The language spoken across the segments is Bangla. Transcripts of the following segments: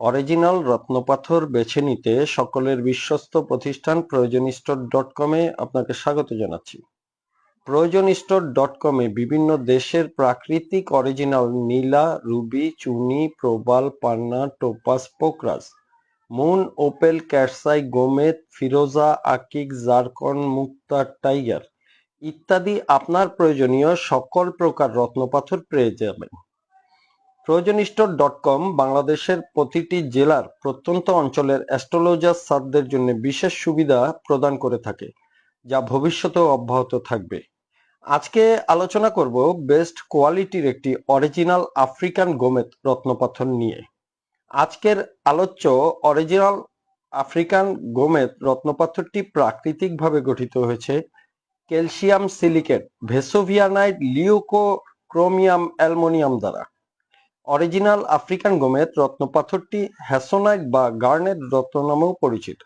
অরিজিনাল রত্নপাথর বেছে নিতে সকলের বিশ্বস্ত প্রতিষ্ঠান প্রয়োজন স্টোর ডট কমে আপনাকে স্বাগত জানাচ্ছি। প্রয়োজন স্টোর ডট কমে বিভিন্ন দেশের প্রাকৃতিক অরিজিনাল নীলা, রুবি, চুনি, প্রবাল, পান্না, টোপাস, পোকরাজ, মুন, ওপেল ক্যাটসাই গোমেদ, ফিরোজা, আকিক, জারকন মুক্তা টাইগার ইত্যাদি আপনার প্রয়োজনীয় সকল প্রকার রত্নপাথর পেয়ে যাবেন। প্রয়োজন স্টোর ডট কম বাংলাদেশের প্রতিটি জেলার প্রত্যন্ত অঞ্চলের অ্যাস্ট্রোলজার সাদদের জন্য বিশেষ সুবিধা প্রদান করে থাকে, যা ভবিষ্যতেও অব্যাহত থাকবে। আজকে আলোচনা করব বেস্ট কোয়ালিটির একটি অরিজিনাল আফ্রিকান গোমেদ রত্নপাথর নিয়ে। আজকের আলোচ্য অরিজিনাল আফ্রিকান গোমেদ রত্নপাথরটি প্রাকৃতিকভাবে গঠিত হয়েছে calcium silicate vesuvianite leucochromium aluminium দ্বারা। অরিজিনাল আফ্রিকান গোমেদ রত্নপাথরটি হ্যাসোনাইট বা গার্নেট রত্ন নামেও পরিচিত।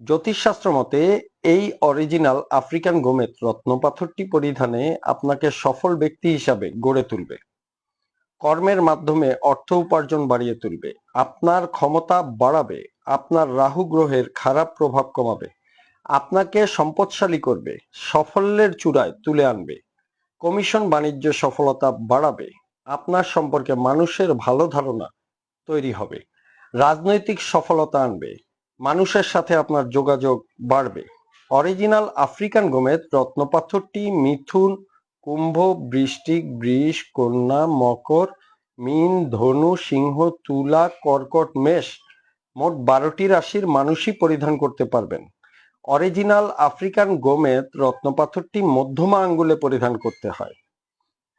জ্যোতিষশাস্ত্র মতে, এই অরিজিনাল আফ্রিকান গোমেদ রত্নপাথরটি পরিধানে আপনাকে সফল ব্যক্তি হিসাবে গড়ে তুলবে। কর্মের মাধ্যমে অর্থ উপার্জন বাড়িয়ে তুলবে, আপনার ক্ষমতা বাড়াবে, আপনার রাহু গ্রহের খারাপ প্রভাব কমাবে, আপনাকে সম্পদশালী করবে, সাফল্যের চূড়ায় তুলে আনবে, কমিশন বাণিজ্য সফলতা বাড়াবে আপনার সম্পর্কে মানুষের ভালো ধারণা তৈরি হবে। রাজনৈতিক সফলতা আনবে। মানুষের সাথে আপনার যোগাযোগ বাড়বে। অরিজিনাল আফ্রিকান গোমেদ রত্নপাথরটি মিথুন, কুম্ভ, বৃষ্টিক, বৃষ, কন্যা, মকর, মিন, ধনু, সিংহ, তুলা, কর্কট, মেষ মোট বারোটি রাশির মানুষই পরিধান করতে পারবেন। অরিজিনাল আফ্রিকান গোমেদ রত্নপাথরটি মধ্যমা আঙ্গুলে পরিধান করতে হয়।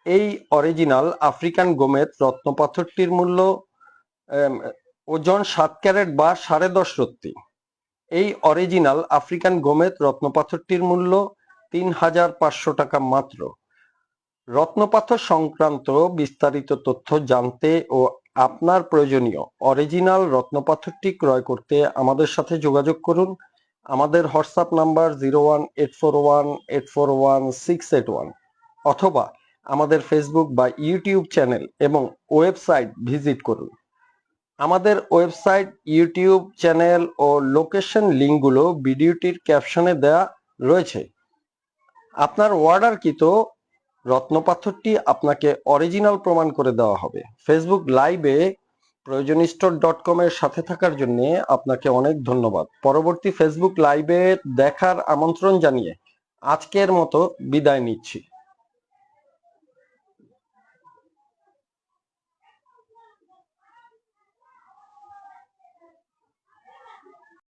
এই অরিজিনাল আফ্রিকান গোমেদ রত্নপাথরটির মূল্য ওজন সাত ক্যারেট বা সাড়ে দশ রত্তি। এই অরিজিনাল আফ্রিকান গোমেদ রত্নপাথরটির মূল্য তিন হাজার পাঁচশো টাকা মাত্র। রত্নপাথর সংক্রান্ত বিস্তারিত তথ্য জানতে ও আপনার প্রয়োজনীয় অরিজিনাল রত্নপাথরটি ক্রয় করতে আমাদের সাথে যোগাযোগ করুন। আমাদের WhatsApp number zero one eight four one eight four one six eight one অথবা আমাদের ফেসবুক বা ইউটিউব চ্যানেল এবং ওয়েবসাইট ভিজিট করুন। আমাদের ওয়েবসাইট ইউটিউব চ্যানেল ও লোকেশন লিঙ্কগুলো ভিডিওটির ক্যাপশনে দেওয়া রয়েছে। আপনার অর্ডারকৃত রত্নপাথরটি আপনাকে অরিজিনাল প্রমাণ করে দেওয়া হবে। ফেসবুক লাইভে প্রয়োজন স্টোর ডট কম এর সাথে থাকার জন্য আপনাকে অনেক ধন্যবাদ। পরবর্তী ফেসবুক লাইভে দেখার আমন্ত্রণ জানিয়ে আজকের মতো বিদায় নিচ্ছি।